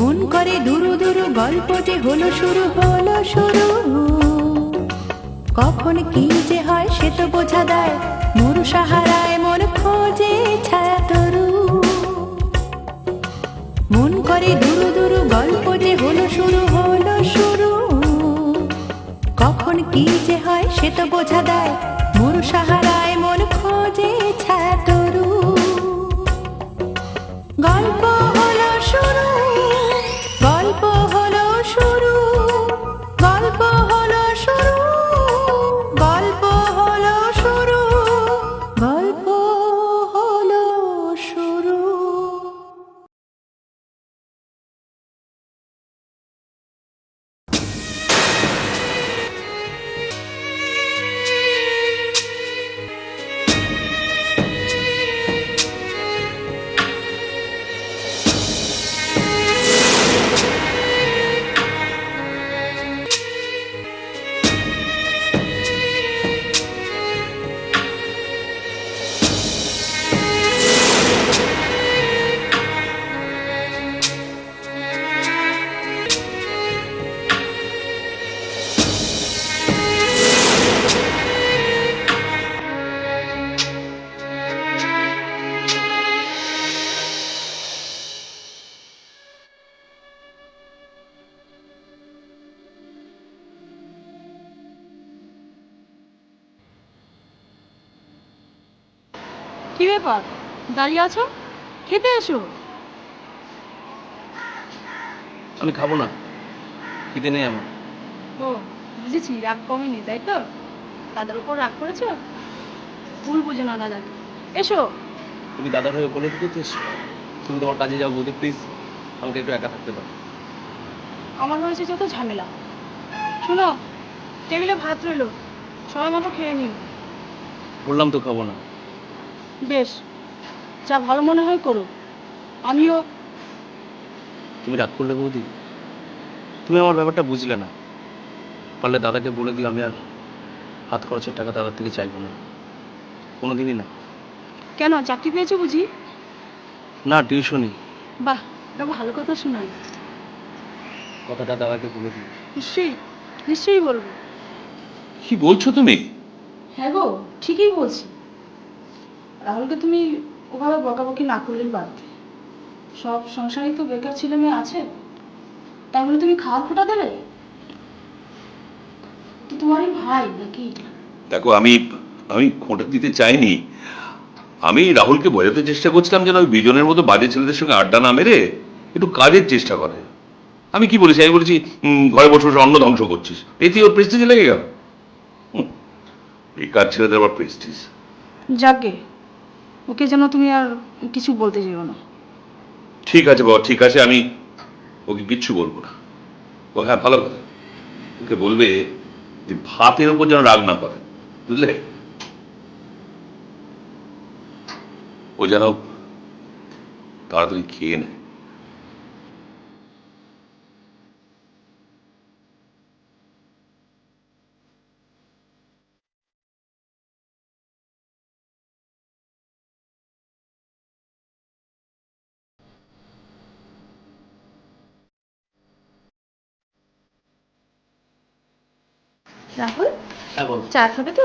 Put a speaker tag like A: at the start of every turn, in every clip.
A: মন করে দুরু দুরু গল্প হলো শুরু হলো শুরু। কখন কি যে হয় সে তো বোঝা দেয় মরু সাহারায় মন খোঁজে ছায়া তরু। মন করে দুরু দুরু গল্প যে হলো শুরু হলো শুরু। কখন কি যে হয় সে তো বোঝা দেয় মরু সাহারায় মন খোঁজে ছায়া তরু। গল্প
B: কি ব্যাপার? দাঁড়িয়ে আছো? খেতে এসো।
C: আমি খাব না। খিদে নেই আমার।
B: ও বুঝেছি রাগ কমেনি তাই তো? দাদার উপর রাগ করেছ? ভুল বুঝে না দাদা। এসো।
C: তুমি দাদার হয়ে বলে দিতে তুমি তোমার কাজে যাও বৌদি প্লিজ আমাকে একটু একা থাকতে দাও।
B: আমার হয়েছে যত ঝামেলা। শোনো টেবিলে ভাত রইল। সময় মতো খেয়ে নিও।
C: বললাম তো খাব না।
B: বেশ যা ভালো মনে হয় করো। আমিও
C: তুমি রাগ করলে বৌদি? তুমি আমার ব্যাপারটা বুঝলে না। পারলে দাদাকে বলে দিও আমি আর হাত খরচের টাকা দাদার থেকে চাইব না। কোনোদিনই না।
B: কেন চাকরি পেয়েছ বুঝি?
C: না টিউশনই
B: বাহ এটা ভালো কথা শোনাই
C: কথাটা দাদাকে বলে দিও।
B: নিশ্চয়ই নিশ্চয়ই বলব।
D: কি বলছো তুমি?
B: হ্যাঁ গো ঠিকই বলছি। রাহুলকে তুমি ওভাবে বকাবকি না করলেই পারতে সব সংসারেই তো বেকার ছেলে মেয়ে আছে। তাই বলে তুমি খাওয়ার ফোটা দেবে? তো তোমারই ভাই নাকি?
D: দেখো আমি আমি খোঁটা দিতে চাইনি। আমি রাহুলকে বোঝাতে চেষ্টা করছিলাম যেন ওই বিজনের মতো বাজে ছেলেদের সঙ্গে আড্ডা না মেরে একটু কাজের চেষ্টা করে। আমি কি বলেছি? আমি বলেছি ঘরে বসে বসে অন্ন ধ্বংস করছিস। এতে ওর প্রেস্টিজে লেগে গেল? হুম, বেকার ছেলেদের আবার প্রেস্টিজ
B: যাকে? ওকে যেন তুমি আর কিছু বলতে যেও না।
D: ঠিক আছে বাবা, ঠিক আছে, আমি ওকে কিচ্ছু বলব না। ও হ্যাঁ ভালো কথা। ওকে বলবে যে ভাতের উপর যেন রাগ না করে, বুঝলে? ও যেন তাড়াতাড়ি খেয়ে নেয়।
B: রাহুল?
C: হ্যাঁ বল
B: চা খাবে তো?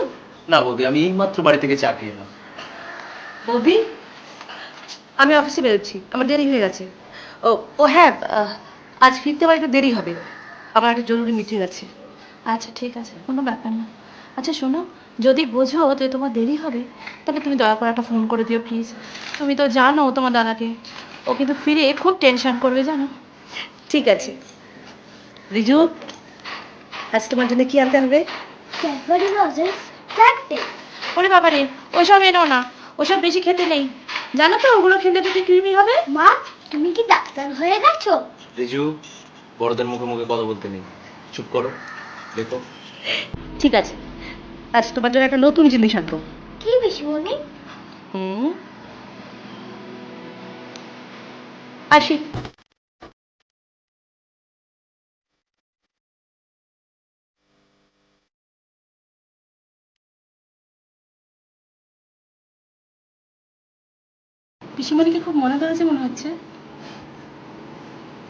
C: না বৌদি আমি এইমাত্র বাড়ি থেকে চা খেয়ে এলাম।
E: বৌদি আমি অফিসে বেরোচ্ছি আমার দেরি হয়ে গেছে। ও ও হ্যাঁ আজ ফিরতে আমার একটু দেরি হবে। আমার একটা জরুরি মিটিং আছে।
B: আচ্ছা ঠিক আছে কোনো ব্যাপার না। আচ্ছা শোনো যদি বোঝো যে তোমার দেরি হবে তাহলে তুমি দয়া করে একটা ফোন করে দিও প্লিজ তুমি তো জানো তোমার দাদাকে। ও কিন্তু ফিরে খুব টেনশন করবে জানো?
E: ঠিক আছে। রিজু আজ তোমার জন্য কি আনতে হবে?
B: ওরে বাবারে ওসব এনো না ওসব বেশি খেতে নেই। জানো তো ওগুলো খেলে যদি কৃমি হবে?
F: মা তুমি কি ডাক্তার হয়ে গেছো?
C: রিজু বড়দের মুখে মুখে কথা বলতে নেই। চুপ করো দেখো।
E: ঠিক আছে আজ তোমার জন্য একটা নতুন জিনিস আনব।
F: কি বিশুমণি
E: হুম? আসি।
B: পিসিমণিকে খুব মনে করেছে মনে হচ্ছে?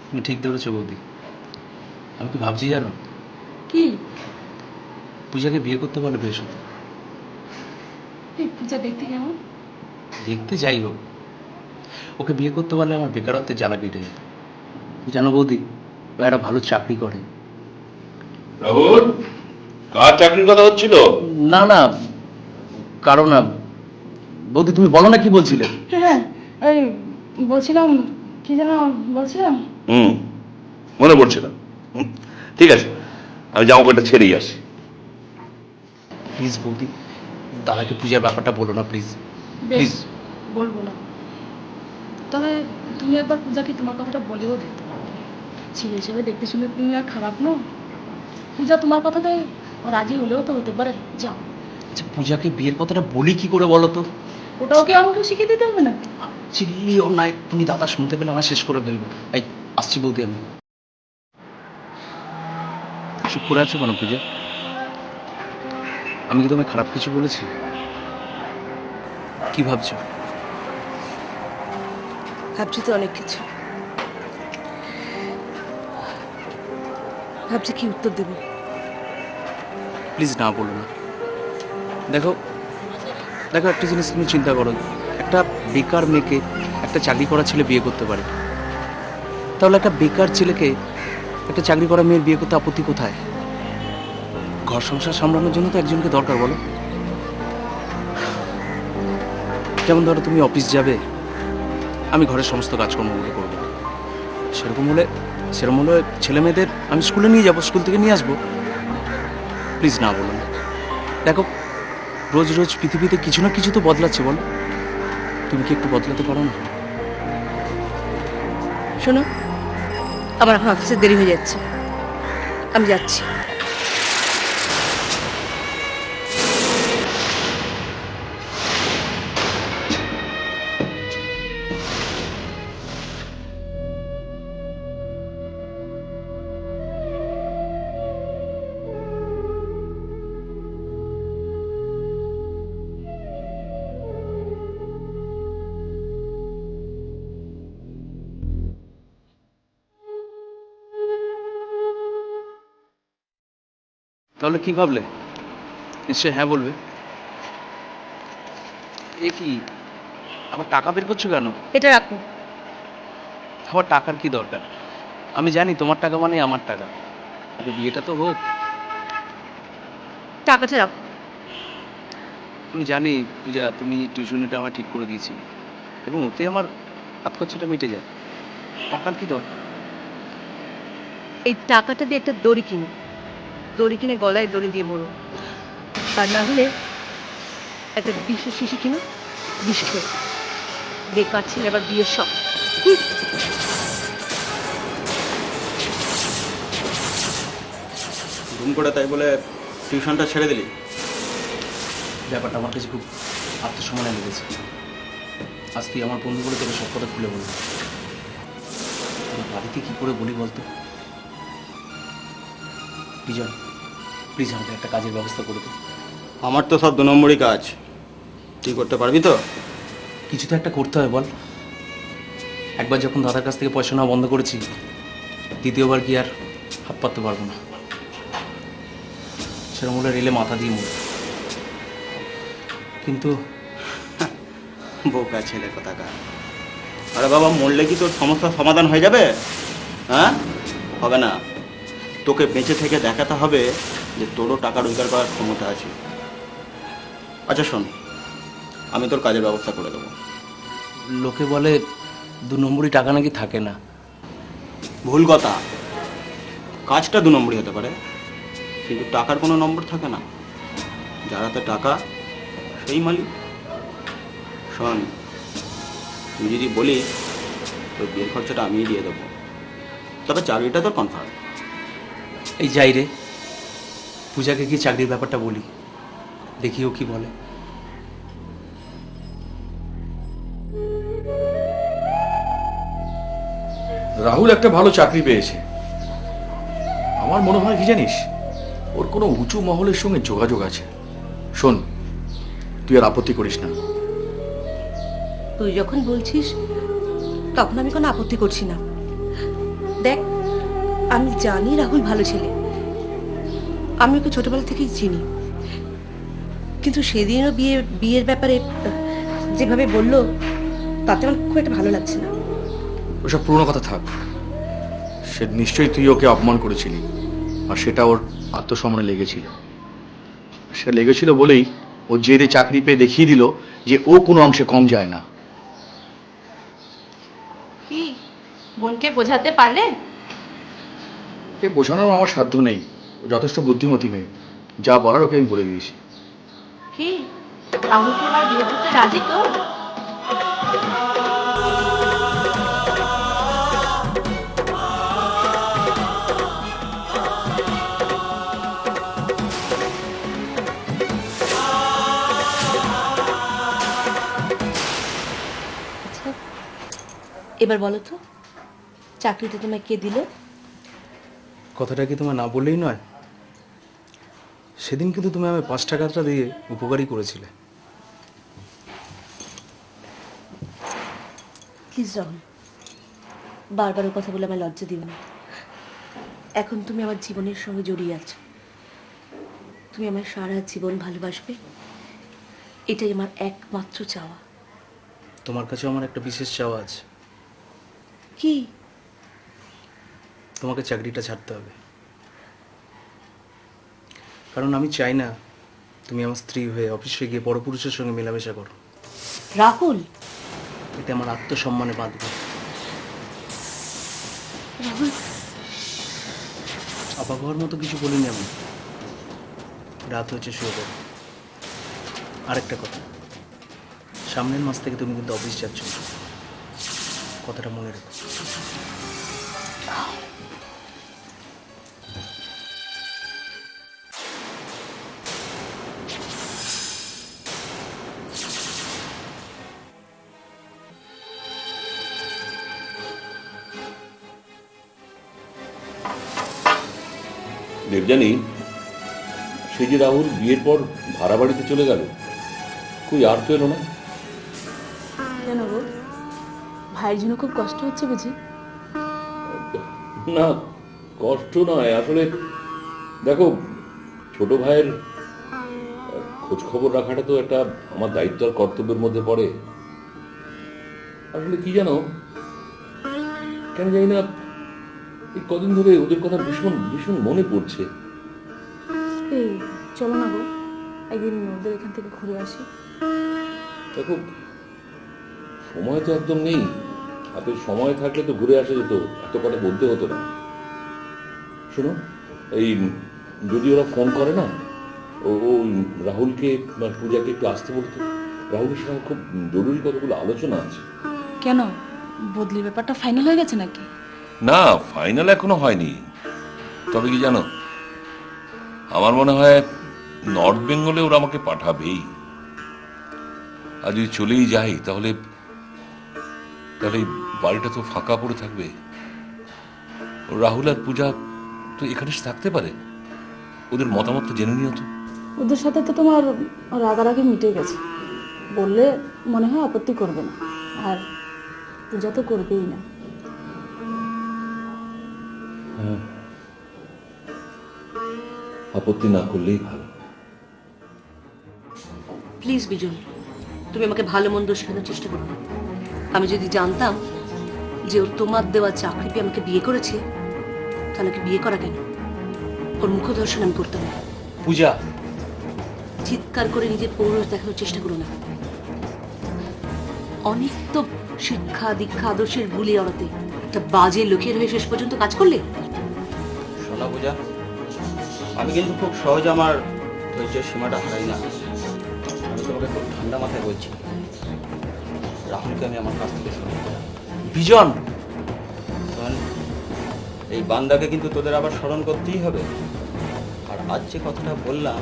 C: তুমি ঠিক ধরেছো বৌদি। আমি কি ভাবছি জানো?
B: কি?
C: পূজাকে বিয়ে করতে পারলে বেশ হতো।
B: এই পূজা দেখতে কেমন?
C: দেখতে যাই হোক। ওকে বিয়ে করতে পারলে আমার বেকারত্বের জ্বালা কেটে যেত জানো বৌদি ও একটা ভালো চাকরি করে।
D: রাহুল কার চাকরির কথা হচ্ছিল?
C: না না কারণ না। বৌদি তুমি বলো না কি বলছিলে?
B: হ্যাঁ এই বলছিলাম কি যেন বলছিলাম?
D: হুম মনে পড়ছে না। হুম, ঠিক আছে আমি জামা কাপড়টা ছেড়েই আসি।
C: প্লিজ বৌদি দাদাকে পূজার ব্যাপারটা বলো না প্লিজ
B: বেশ
C: প্লিজ
B: বলব না। তবে তুমি একবার পূজাকে তোমার কথাটা বলেও দিতে ছেলে হিসেবে দেখতে শুনে তুমি আর খারাপ নও। পূজা তোমার কথাতে রাজি হলেও তো হতে পারে। যাও।
C: আচ্ছা পূজাকে বিয়ের কথাটা বলি কি করে বলো তো?
B: ওটাও কি আমাকে শিখিয়ে দিতে হবে না
C: চিল্লি ও নাই। তুমি দাদা শুনতে পেলে আমার শেষ করে দেবো এই আসছি বৌদি আমি। চুপ করে আছো কেন পূজা? আমি কি তোমায় খারাপ কিছু বলেছি? কি ভাবছ?
E: ভাবছি তো অনেক কিছু। ভাবছি কি উত্তর দেবো।
C: প্লিজ না বলো না। দেখো দেখো, একটা জিনিস তুমি চিন্তা করো। একটা বেকার মেয়েকে একটা চাকরি করা ছেলে বিয়ে করতে পারে। তাহলে একটা বেকার ছেলেকে একটা চাকরি করা মেয়ের বিয়ে করতে আপত্তি কোথায়? ঘর সংসার সামলানোর জন্য তো একজনকে দরকার, বলো। যেমন ধরো, তুমি অফিস যাবে, আমি ঘরের সমস্ত কাজকর্মগুলো করব। সেরকম হলে সেরকম হলে ছেলে মেয়েদের আমি স্কুলে নিয়ে যাব, স্কুল থেকে নিয়ে আসব। প্লিজ না বলুন দেখো রোজ রোজ পৃথিবীতে কিছু না কিছু তো বদলাচ্ছে, বল। তুমি কি একটু বদলাতে পারো না?
E: শোনো, আমার এখন অফিসে দেরি হয়ে যাচ্ছে। আমি যাচ্ছি।
C: তাহলে কি ভাবলে? নিশ্চয় হ্যাঁ বলবে। এ কি আবার টাকা বের করছ কেন?
E: এটা রাখো।
C: আমার টাকার কি দরকার? আমি জানি তোমার টাকা মানে আমার টাকা। আগে বিয়েটা তো হোক।
E: টাকাটা রাখো।
C: আমি জানি পূজা তুমি টিউশনিটা আমার ঠিক করে দিয়েছি এবং ওতে আমার হাত খরচাটা মিটে যায়। টাকার কি দরকার?
E: এই টাকাটা দিয়ে একটা দড়ি কিনো। দড়ি কিনে গলায় দড়ি দিয়ে মরো। আর না হলে একটা বিষের শিশি কিনো বিষ খেয়ে বেকার ছেলে আবার বিয়ের সব
G: ঘুম করে তাই বলে টিউশনটা ছেড়ে দিলি?
C: ব্যাপারটা আমার কাছে খুব আত্মসম্মানে লেগেছে। আজ তুই আমার বন্ধু বলে তোকে সব কথা খুলে বলব। তোর বাড়িতে কি করে বলি বলতো? বিজয় প্লিজ আমাকে একটা কাজের ব্যবস্থা করে দে
G: আমার তো সব দু নম্বরই কাজ। তুই করতে পারবি তো?
C: কিছু তো একটা করতে হয় বল। একবার যখন দাদার কাছ থেকে পয়সা নেওয়া বন্ধ করেছি দ্বিতীয়বার কি আর হাত পাততে পারব না। সেরকম হলে রেলে মাথা দিয়ে মরবো। কিন্তু
G: বোকা ছেলে কথাকার। আরে বাবা মরলে কি তোর সমস্যার সমাধান হয়ে যাবে? হ্যাঁ? হবে না। তোকে বেঁচে থেকে দেখাতে হবে যে তোরও টাকা রোজগার করার ক্ষমতা আছে। আচ্ছা শোন আমি তোর কাজের ব্যবস্থা করে দেবো।
C: লোকে বলে দু নম্বরই টাকা নাকি থাকে না।
G: ভুল কথা। কাজটা দু নম্বরই হতে পারে কিন্তু টাকার কোনো নম্বর থাকে না। যার হাতে টাকা সেই মালিক। শোন তুই যদি বলিস তোর বিয়ের খরচাটা আমিই দিয়ে দেবো। তবে চাকরিটা তোর কনফার্ম
C: এই যাই রে। পূজাকে কি চাকরির ব্যাপারটা বলি? দেখি ও কি বলে।
H: রাহুল একটা ভালো চাকরি পেয়েছে। আমার মনে হয় কি জানিস ওর কোনো উঁচু মহলের সঙ্গে যোগাযোগ আছে। শোন তুই আর আপত্তি করিস না।
E: তুই যখন বলছিস তখন আমি কোনো আপত্তি করছি না। দেখ আমি জানি রাহুল ভালো ছেলে। আমি ওকে ছোটবেলা থেকেই চিনি। কিন্তু সেদিনও বিয়ে বিয়ের ব্যাপারে যেভাবে বলল তাতে আমার খুব একটা ভালো লাগছে না।
H: ওসব পুরোনো কথা থাক। সে নিশ্চয়ই তুই ওকে অপমান করেছিলি আর সেটা ওর আত্মসম্মানে লেগেছিল। সেটা লেগেছিল বলেই ও জেদে চাকরি পেয়ে দেখিয়ে দিল যে ও কোনো অংশে কম যায় না।
B: কি? বোনকে বোঝাতে পারলে?
H: বোঝানোর আমার সাধ্য নেই। যথেষ্ট বুদ্ধিমতী মেয়ে। যা বলার ওকে আমি বলে দিয়েছি।
B: কি? রাহুলকে এবার বিয়ে করতে রাজি তো?
E: আচ্ছা এবার বলো তো চাকরিটা তোমায় কে দিল?
C: কথাটা কি তোমার না বললেই নয়? সেদিন কিন্তু তুমি আমি পাঁচ টাকাটা দিয়ে উপকারই করেছিলে।
E: প্লিজ রাহুল বারবার ও কথা বলে আমার লজ্জা দিও না। এখন তুমি আমার জীবনের সঙ্গে জড়িয়ে আছো। তুমি আমার সারা জীবন ভালোবাসবে। এটাই আমার একমাত্র চাওয়া।
C: তোমার কাছেও আমার একটা বিশেষ চাওয়া আছে।
E: কি?
C: তোমাকে চাকরিটা ছাড়তে হবে। কারণ আমি চাই না তুমি আমার স্ত্রী হয়ে অফিসে গিয়ে বড় পুরুষের সঙ্গে মেলামেশা করো।
E: রাহুল?
C: এতে আমার আত্মসম্মানে বাঁধবে।
E: রাহুল?
C: মতো কিছু বলিনি আমি। রাত হয়েছে শুয়ে পড়ো। আরেকটা কথা। সামনের মাস থেকে তুমি কিন্তু অফিস যাচ্ছ কথাটা মনে রেখো।
D: দেবজানি সে যে রাহুল বিয়ের পর ভাড়া বাড়িতে চলে গেল কই আর তো এলো না?
B: কেন গো। ভাইয়ের জন্য খুব কষ্ট হচ্ছে বুঝি।
D: না কষ্ট নয়। আসলে দেখো ছোট ভাইয়ের খোঁজ খবর রাখাটা তো একটা আমার দায়িত্ব আর কর্তব্যের মধ্যে পড়ে। আসলে কি জানো কেন জানি না এই কদিন ধরে ওদের কথা ভীষণ ভীষণ মনে পড়ছে।
B: এই চলো না গো। একদিন ওদের এখান থেকে ঘুরে আসি।
D: দেখো সময় তো একদম নেই। হাতে সময় থাকলে তো ঘুরে আসা যেত এত কথা বলতে হতো না। শোনো এই যদি ওরা ফোন করে না ও রাহুলকে পূজাকে একটু আসতে বলতো। রাহুলের সঙ্গে খুব জরুরি কতগুলো আলোচনা আছে।
B: কেন? বদলির ব্যাপারটা ফাইনাল হয়ে গেছে নাকি?
D: না ফাইনাল এখনও হয়নি। তবে কি জানো, আমার মনে হয় নর্থ বেঙ্গলে ওরা আমাকে পাঠাবেই। আর যদি চলেই যাই, তাহলে তাহলে বাড়িটা তো ফাঁকা পড়ে থাকবে। রাহুল আর পূজা তো এখানে থাকতে পারে। ওদের মতামত তো জেনে নিও তো।
I: ওদের সাথে তো তোমার রাগারাগি মিটে গেছে। বললে মনে হয় আপত্তি করবে না। আর পূজা তো করবেই না।
D: আপত্তি না করলেই ভালো।
E: প্লিজ বিজন তুমি আমাকে ভালো মন্দ শেখানোর চেষ্টা করো আমি যদি জানতাম যে ওর তোমার দেওয়া চাকরি পেয়ে আমাকে বিয়ে করেছে তাহলে ওকে বিয়ে করা কেন? ওর মুখ দর্শন আমি করতাম না।
C: পূজা।
E: চিৎকার করে নিজের পৌরষ দেখানোর চেষ্টা করো না। অনেক তো শিক্ষা দীক্ষা আদর্শের ভুলে অড়াতে একটা বাজে লোকের হয়ে শেষ পর্যন্ত কাজ করলে?
G: শোনা পূজা আমি কিন্তু খুব সহজে আমার ধৈর্যের সীমাটা হারাই না। আমি তোমাকে খুব ঠান্ডা মাথায় বলছি। রাহুলকে আমি আমার কাছ থেকে দেব।
C: বিজন!
G: এই বান্দাকে কিন্তু তোদের আবার স্মরণ করতেই হবে। আর আজ যে কথাটা বললাম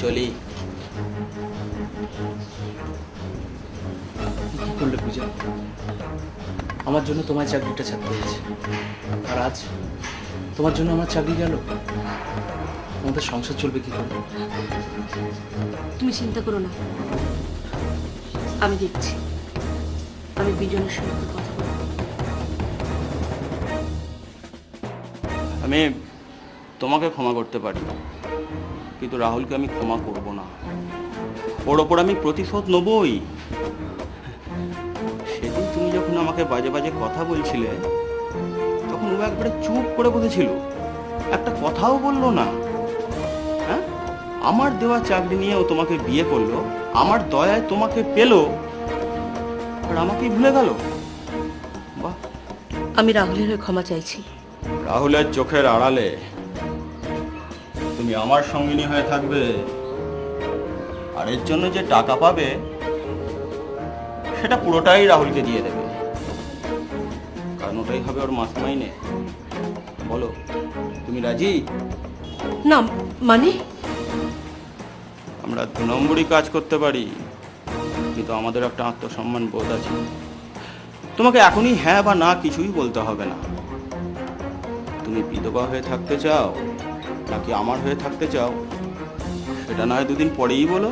G: চলি।
C: করলে পূজা আমার জন্য তোমার চাকরিটা ছাড়তে হয়েছে। আর আজ তোমার জন্য আমার চাকরি গেল। আমাদের সংসার চলবে কি করে?
E: তুমি চিন্তা করো না। আমি দেখছি। আমি বিজনের সঙ্গে কথা
G: আমি তোমাকে ক্ষমা করতে পারি কিন্তু রাহুলকে আমি ক্ষমা করব না। ওর ওপর আমি প্রতিশোধ নেবই। আমাকে বাজে বাজে কথা বলছিলে তখন ও একবারে চুপ করে বসেছিল। একটা কথাও বলল না। হ্যাঁ? আমার দেওয়া চাকরি নিয়ে ও তোমাকে বিয়ে করল আমার দয়ায় তোমাকে পেল আর আমাকেই ভুলে গেল। বাহ।
E: আমি রাহুলের হয়ে ক্ষমা চাইছি।
G: রাহুলের চোখের আড়ালে তুমি আমার সঙ্গিনী হয়ে থাকবে আর এর জন্য যে টাকা পাবে সেটা পুরোটাই রাহুলকে দিয়ে দেবে। হবে ওর মাস মাইনে বলো তুমি রাজি?
E: না মানে?
G: আমরা দু নম্বরই কাজ করতে পারি কিন্তু আমাদের একটা আত্মসম্মান বোধ আছে। তোমাকে এখনই হ্যাঁ বা না কিছুই বলতে হবে না। তুমি বিধবা হয়ে থাকতে চাও নাকি আমার হয়ে থাকতে চাও? সেটা না হয় দুদিন পরেই বলো।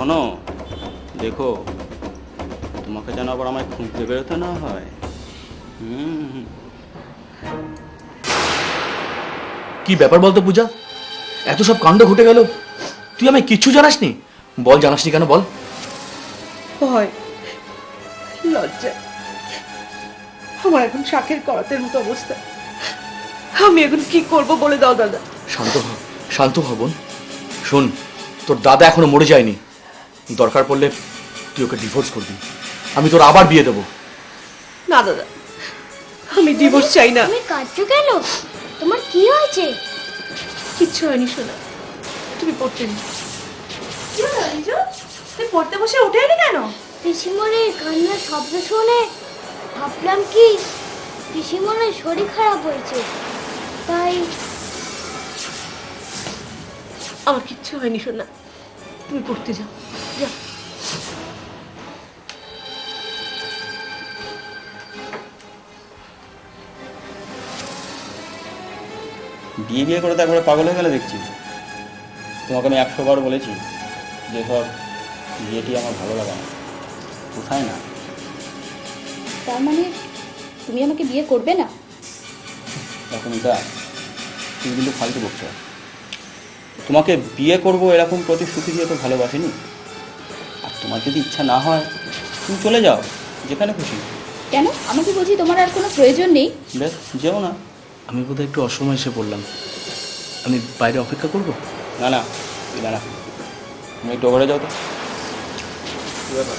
G: শোনো দেখো তোমাকে যেন আবার আমায় খুঁজতে বেরোতে না হয়। হুম।
H: কি ব্যাপার বলতো পূজা? এত সব কাণ্ড ঘটে গেল। তুই আমায় কিচ্ছু জানাসনি? বল জানাসনি কেন বল?
E: ভয় লজ্জা। আমার এখন শাকের করাতের মতো অবস্থা। আমি এখন কি করব বলে দাও দাদা?
H: শান্ত হ শান্ত হ বোন। শোন তোর দাদা এখনও মরে যায়নি। দরকার পড়লে তুই ওকে ডিভোর্স করবি। আমি তোর আবার বিয়ে দেবো।
E: না দাদা আমি ডিভোর্স চাই না।
F: তুমি কাঁদছো কেন? তোমার কি হয়েছে?
B: কিচ্ছু হয়নি শোনা। তুমি পড়তে নি। কি হলো রিজু তুই পড়তে বসে উঠে এলি কেন?
F: পিসিমনের কান্নার শব্দ শুনে ভাবলাম কি পিসিমনের শরীর খারাপ হয়েছে। তাই
E: আমার কিচ্ছু হয়নি শোনা। তুমি পড়তে যাও।
G: বিয়ে বিয়ে করে তো একবারে পাগল হয়ে গেলে দেখছি। তোমাকে আমি একশো বার বলেছি যে সব বিয়েটি আমার ভালো লাগে না। কোথায় না?
I: তার মানে তুমি আমাকে বিয়ে করবে না?
G: এখন এটা তুমি কিন্তু ফালতু বকছো। তোমাকে বিয়ে করব এরকম প্রতিশ্রুতি দিয়ে তো ভালোবাসিনি? তোমার যদি ইচ্ছা না হয় তুমি চলে যাও যেখানে খুশি।
I: কেন? আমাকে বুঝি তোমার আর কোনো প্রয়োজন নেই।
G: বেশ যেও না।
C: আমি বোধহয় একটু অসময় এসে পড়লাম। আমি বাইরে অপেক্ষা করব?
G: না না তুই দাঁড়া। তুমি একটু ওপরে যাও তো। কি ব্যাপার?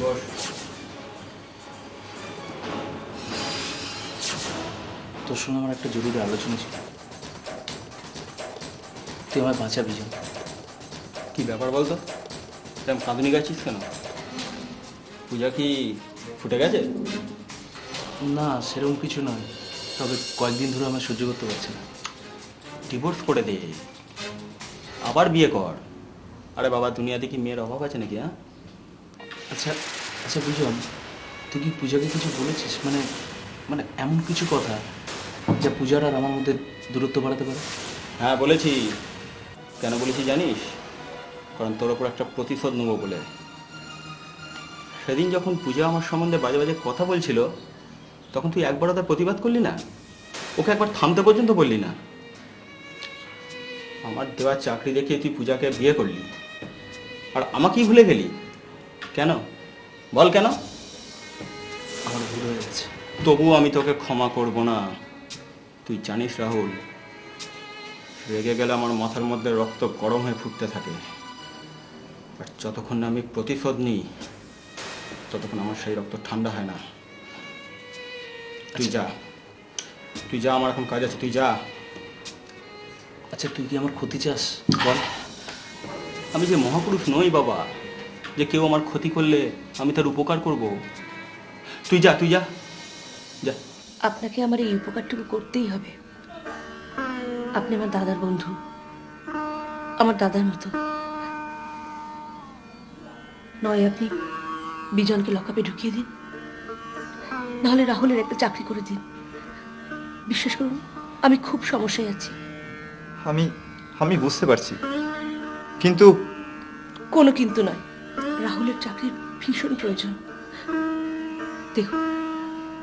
G: বস।
C: তোর সঙ্গে আমার একটা জরুরি আলোচনা ছিল। তুই আমায় বাঁচাবি
G: কি ব্যাপার বলতো? তেমন কাঁদুনি গেছিস কেন? পূজা কি ফুটে গেছে?
C: না সেরকম কিছু নয়। তবে কয়েকদিন ধরে আমার সহ্য করতে পারছি না।
G: ডিভোর্স করে দে। আবার বিয়ে কর। আরে বাবা দুনিয়াতে কি মেয়ের অভাব আছে নাকি হ্যাঁ?
C: আচ্ছা আচ্ছা বুঝলাম তুই কি পূজাকে কিছু বলেছিস? মানে মানে এমন কিছু কথা যা পূজার আর আমার মধ্যে দূরত্ব বাড়াতে পারে?
G: হ্যাঁ বলেছি। কেন বলেছি জানিস? কারণ তোর ওপর একটা প্রতিশোধ নেব বলে। সেদিন যখন পূজা আমার সম্বন্ধে বাজে বাজে কথা বলছিল, তখন তুই একবারও তার প্রতিবাদ করলি না? ওকে একবার থামতে পর্যন্ত বললি না? আমার দেওয়া চাকরি দেখিয়ে তুই পূজাকে বিয়ে করলি। আর আমাকেই ভুলে গেলি? কেন? বল কেন?
C: আমার ভুল হয়ে গেছে।
G: তবুও আমি তোকে ক্ষমা করব না। তুই জানিস রাহুল, রেগে গেলে আমার মাথার মধ্যে রক্ত গরম হয়ে ফুটতে থাকে। আর যতক্ষণ না আমি প্রতিশোধ নিই ততক্ষণ আমার সেই রক্ত ঠান্ডা হয় না। তুই যা। তুই যা আমার এখন কাজ আছে তুই যা।
C: আচ্ছা তুই কি আমার ক্ষতি চাস? বল।
G: আমি যে মহাপুরুষ নই বাবা যে কেউ আমার ক্ষতি করলে আমি তার উপকার করব। তুই যা তুই যা। যা।
E: আপনাকে আমার এই উপকারটুকু করতেই হবে। আপনি আমার দাদার বন্ধু। আমার দাদার মতো। নয় আপনি বিজনকে লকআপে ঢুকিয়ে দিন। নাহলে রাহুলের একটা চাকরি করে দিন। বিশ্বাস করুন আমি খুব সমস্যায় আছি।
J: আমি আমি বুঝতে পারছি। কিন্তু
E: কোনো কিন্তু নয় রাহুলের চাকরির ভীষণ প্রয়োজন। দেখো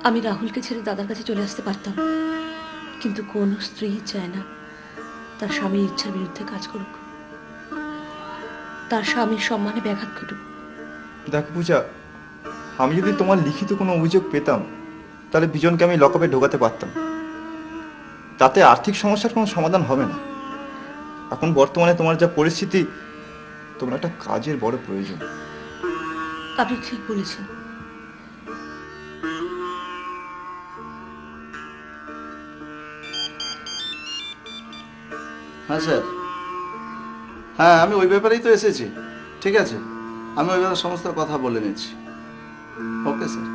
E: আমি রাহুলকে ছেড়ে দাদার কাছে চলে আসতে পারতাম। কিন্তু কোনো স্ত্রী চায় না তার স্বামীর ইচ্ছার বিরুদ্ধে কাজ করুক। তার স্বামীর সম্মানে ব্যাঘাত ঘটুক।
J: দেখো পূজা আমি যদি তোমার লিখিত কোনো অভিযোগ পেতাম তাহলে বিজনকে আমি লকআপে ঢোকাতে পারতাম। তাতে আর্থিক সমস্যার কোনো সমাধান হবে না। এখন বর্তমানে তোমার যা পরিস্থিতি তোমার একটা কাজের বড় প্রয়োজন।
E: আপনি ঠিক বলেছেন।
H: হ্যাঁ স্যার। হ্যাঁ আমি ওই ব্যাপারেই তো এসেছি। ঠিক আছে। আমি ওই ব্যাপারে সমস্ত কথা বলে নিচ্ছি। ওকে স্যার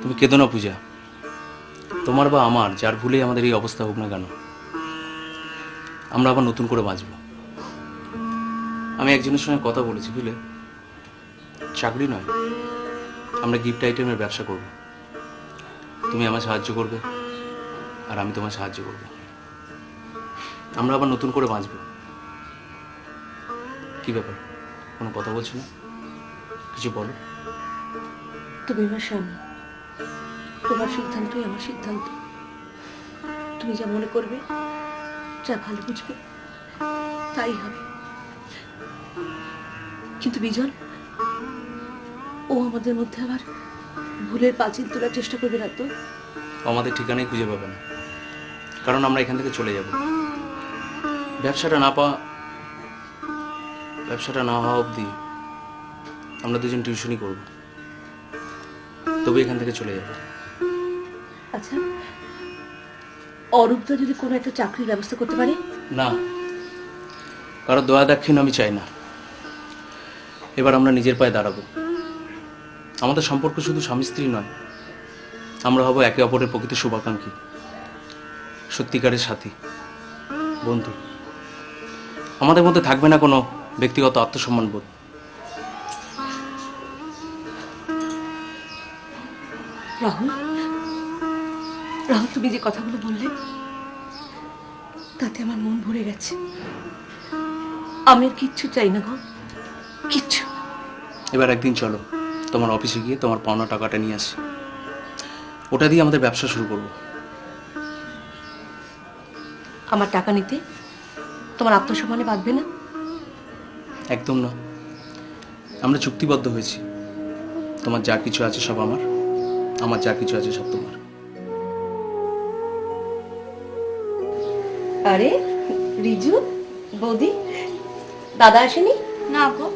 C: তুমি কেঁদো না, পূজা। তোমার বা আমার, যার ভুলেই আমাদের এই অবস্থা হোক না কেন, আমরা আবার নতুন করে বাঁচব। আমি একজনের সঙ্গে কথা বলেছি, বুঝলে? চাকরি নয়, আমরা গিফট আইটেমের ব্যবসা করব। তুমি আমার সাহায্য করবে, আর আমি তোমার সাহায্য করব। আমরা আবার নতুন করে বাঁচব। কি ব্যাপার? কোনো কথা বলছো না? কিছু বলো।
E: তুমি আমার স্বামী। তোমার সিদ্ধান্তই আমার সিদ্ধান্ত। তুমি যা মনে করবে যা ভালো বুঝবে তাই হবে। কিন্তু বিজন ও আমাদের মধ্যে আবার ভুলের পাঁচিল তোলার চেষ্টা করবে না তো?
C: আমাদের ঠিকানাই খুঁজে পাবে না। কারণ আমরা এখান থেকে চলে যাব। ব্যবসাটা না পাওয়া ব্যবসাটা না হওয়া অবধি আমরা দুজন টিউশনই করব। তবে এখান থেকে চলে যাব।
E: আচ্ছা অরূপদা যদি কোনো একটা চাকরির ব্যবস্থা করতে পারে?
C: না কারও দয়া দাক্ষিণ আমি চাই না। এবার আমরা নিজের পায়ে দাঁড়াবো। আমাদের সম্পর্ক শুধু স্বামী স্ত্রী নয় আমরা হব একে অপরের প্রকৃত শুভাকাঙ্ক্ষী সত্যিকারের সাথী বন্ধু। আমাদের মধ্যে থাকবে না কোনো ব্যক্তিগত আত্মসম্মান বোধ।
E: রাহুল রাহুল তুমি যে কথাগুলো বললে তাতে আমার মন ভরে গেছে। আমি আর কিচ্ছু চাই না গো কিচ্ছু।
C: এবার একদিন চলো তোমার অফিসে গিয়ে তোমার পাওনা টাকাটা নিয়ে আসি। ওটা দিয়ে আমাদের ব্যবসা শুরু করব।
E: আমার টাকা নিতে তোমার আত্মসম্মানে বাঁধবে না?
C: একদম না। আমরা চুক্তিবদ্ধ হয়েছি। তোমার যা কিছু আছে সব আমার। আমার যা কিছু আছে সব তোমার।
E: আরে রিজু বৌদি দাদা আসেনি?
B: না গো।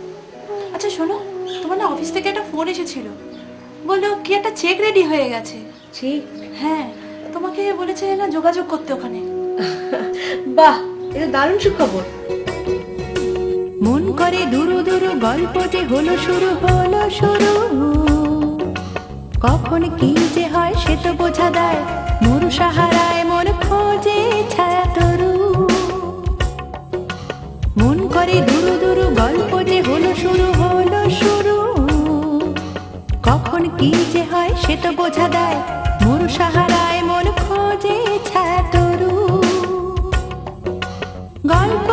B: আচ্ছা শোনো তোমার না অফিস থেকে একটা ফোন এসেছিল। বলল কি একটা চেক রেডি হয়ে গেছে।
E: ঠিক
B: হ্যাঁ তোমাকে বলেছে না যোগাযোগ করতে ওখানে।
E: বাহ এটা দারুণ সুখবর।
A: মন করে দুরু দুরু গল্প যে হলো শুরু হলো শুরু। কখন কি যে হয় সে তো বোঝা দেয় মরু সাহারায় মন খোঁজে ছায়া তরু। মন করে দুরু দুরু গল্প যে হলো শুরু হলো শুরু। কখন কি যে হয় সে তো বোঝা দেয় মরু সাহারায় মন খোঁজে ছায়া তরু। গল্প